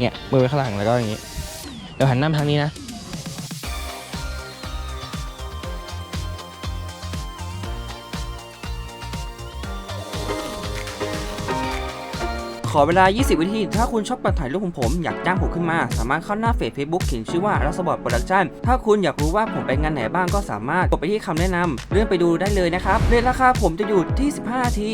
เนี่ยมือไว้ข้างหลังแล้วก็อย่างนี้ เดี๋ยวหันหน้าทางนี้นะ ขอเวลา 20 วินาที ถ้าคุณชอบการถ่ายรูปของผม อยากจ้างผมขึ้นมา สามารถเข้าหน้าเฟซ Facebook เขียนชื่อว่ารัสบอร์ดโปรดักชั่นถ้าคุณอยากรู้ว่าผมไปงานไหนบ้างก็สามารถกดไปที่คำแนะนำเลื่อนไปดูได้เลยนะครับเรทราคาผมจะอยู่ที่ 15 ที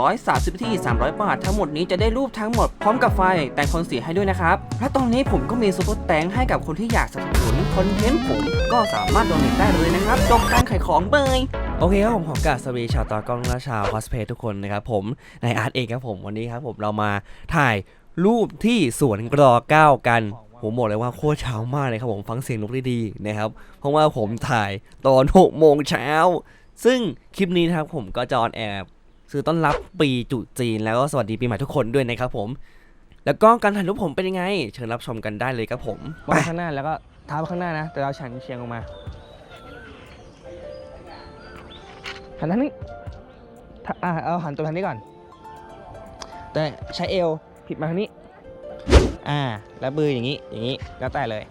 230นาที 300 บาท ทั้งหมดนี้จะได้รูปทั้งหมดพร้อมกับไฟแต่งคอนสีให้ด้วยนะครับ และตอนนี้ผมก็มีซุปเปอร์แตงให้กับคนที่อยากสนับสนุนคอนเทนต์ผมก็สามารถโดเนทได้เลยนะครับจบการขายของเบย โอเคครับผมขอกราบสวัสดีชาวตากล้องและชาวคอสเพย์ทุกคนนะครับผมนายอาร์ตเองครับผมวันนี้ครับผมเรามาถ่ายรูปที่สวนกรอเก้ากันผมบอกเลยว่าโคตรเช้ามากเลยครับผมฟังเสียงนกได้ดีนะครับ เพราะว่าผมถ่ายตอน6โมงเช้า ซึ่งคลิปนี้นะครับผมก็จะออนแอร์ซื้อต้อนรับปีจุจีนแล้วก็สวัสดีปีใหม่ทุกคนด้วยนะครับผมแล้วก็การถ่ายรูปผมเป็นยังไง เชิญรับชมกันได้เลยครับผมวางข้างหน้าแล้วก็เท้าไปข้างหน้านะ แต่เราฉันเชียงลงมา หันทางนี้ถ้าอะเอาหันตัวทางนี้ก่อน แต่ใช้เอวผิดมาทางนี้ อ่า แล้วมืออย่างนี้ อย่างนี้ แล้วแต่เลย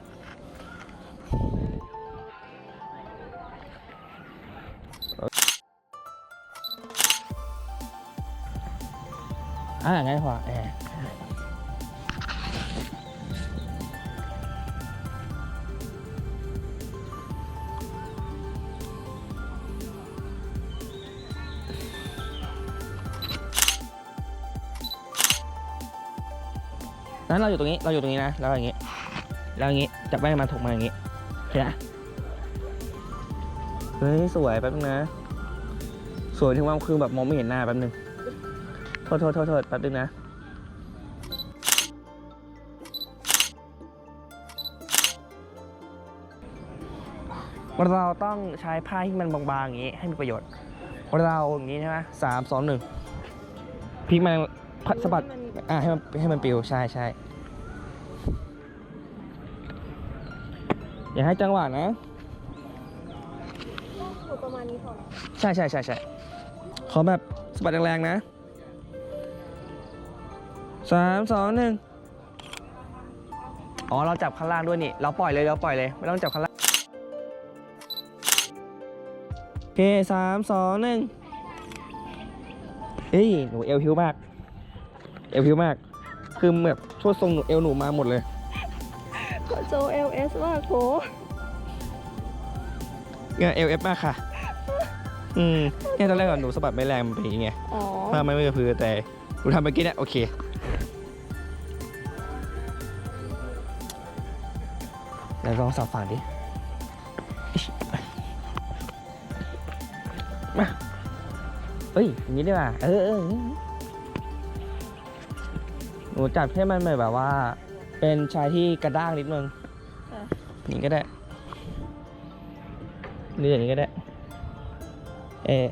อ่าง่ายกว่าแอ นั้นเราอยู่ตรงนี้ เราอยู่ตรงนี้นะ แล้วอย่างนี้ แล้วอย่างนี้ จับแม่มาถกมาอย่างนี้เห็นไหมเฮ้ยสวยแป๊บนึงนะ สวยถึงว่าคือแบบมองไม่เห็นหน้าแป๊บนึง โทษโทษโทษโทษแป๊บนึงนะ เราต้องใช้ผ้าที่มันบางๆอย่างนี้ให้มีประโยชน์ เราอย่างนี้ใช่ไหมสามสองหนึ่งพลิกมัน พัดสะบัดอ่าให้มันให้มันปลิวใช่ใช่อย่าให้จังหวะนะอยู่ประมาณนี้พอใช่ใช่ใช่ใช่ขอแบบสะบัดแรงๆนะสามสองหนึ่งอ๋อ เราจับข้างล่างด้วยนี่ เราปล่อยเลย เราปล่อยเลย ไม่ต้องจับข้างล่าง โอเคสามสองหนึ่งเฮ้ย หนูเอวพิวมาก เอวพิวมาก คือแบบช่วทรงหนูเอวหนูมาหมดเลยโจเอลเอสมากโหเนี่ยเอลเอฟมากค่ะ อืมเนี่ยตอนแรกก่อนหนูสะบัดไม่แรงมันเป็นอย่างงี้ไงอ๋อผ้าไม่ไม่กระพือแต่กูทำเมื่อกี้เนี่ยโอเค แล้วลองสับฝั่งดิ มา เฮ้ยอย่างนี้ดีกว่าเออเอออย่าง นี้หนูจับให้มันแบบว่า เป็นชายที่กระด้างนิดนึงอย่างนี้ก็ได้หรืออย่างนี้ก็ได้ เออ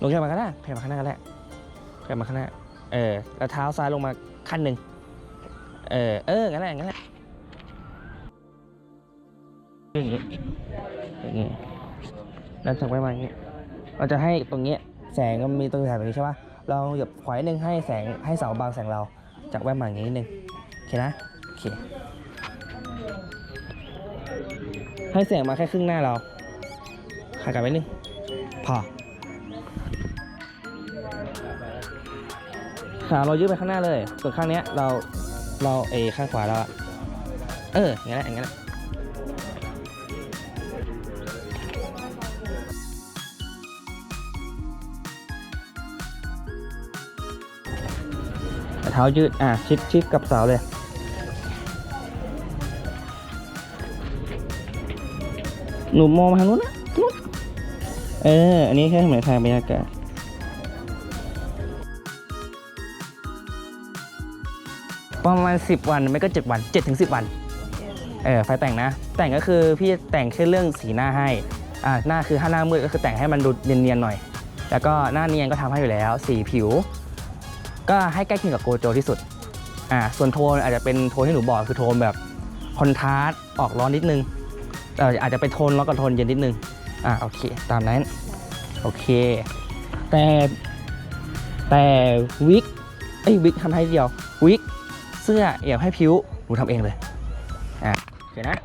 ลงแค่มาข้างหน้าแค่มาข้างหน้าก็ได้แค่มาข้างหน้า เออ แล้วเท้าซ้ายลงมาขั้นหนึ่ง เออ เอองั้นแหละงั้นแหละอย่างงี้อย่างงี้แล้วจากไปมาอย่างงี้ เราจะให้ตรงนี้แสงมันมีตรงแถบแบบนี้ใช่ปะเราหยับขวายหนึ่งให้แสงให้เสาบางแสงเราจากแว่นมาอย่างงี้นิดนึงโอเคนะโอเคให้แสงมาแค่ครึ่งหน้าเราขากลับไปนึงพอขาเรายืดไปข้างหน้าเลย ส่วนข้างเนี้ยเราเราเอข้างขวาเราเอออย่างนั้นอย่างนั้น เท้ายืด อะ ชิดชิดกับเสาเลย หนูมองมาทางนู้นนะนู้นเออ อันนี้แค่เหมือนทางบรรยากาศประมาณ 10 วันไม่ก็ 7 วัน7ถึง10 วัน เออไฟแต่งนะ แต่งก็คือพี่แต่งแค่เรื่องสีหน้าให้ อ่าหน้าคือถ้าหน้ามืดก็คือแต่งให้มันดูเนียนๆหน่อย แล้วก็หน้าเนียนก็ทำให้อยู่แล้ว สีผิว ก็ให้ใกล้เคียงกับโกโจที่สุดอ่าส่วนโทนอาจจะเป็นโทนที่หนูบอกคือโทนแบบคอนทราสต์ออกร้อนนิดนึงเอ่ออาจจะไปโทนร้อนกับโทนเย็นนิดนึงอะโอเค ตามนั้น โอเค แต่แต่วิกเอ้ยวิกทำให้เดียววิกเสื้อเอียากให้ผิวหนูทำเองเลยอะโอเคนะ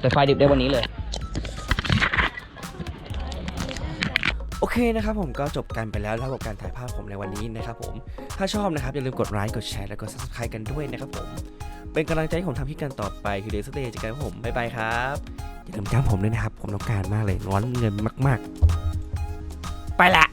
แต่ไฟดิบได้วันนี้เลย โอเคนะครับผมก็จบกันไปแล้วแล้วกับการถ่ายภาพผมในวันนี้นะครับผม ถ้าชอบนะครับอย่าลืมกดไลค์กดแชร์และกด subscribe กันด้วยนะครับผม เป็นกำลังใจให้ผมทำคลิปกันต่อไปคือเดย์สเตย์จากกันครับผม บ๊ายบายครับ อย่าลืมจ้างผมด้วยนะครับ ผมต้องการมากเลยร้อนเงินมาก ๆ ไปละ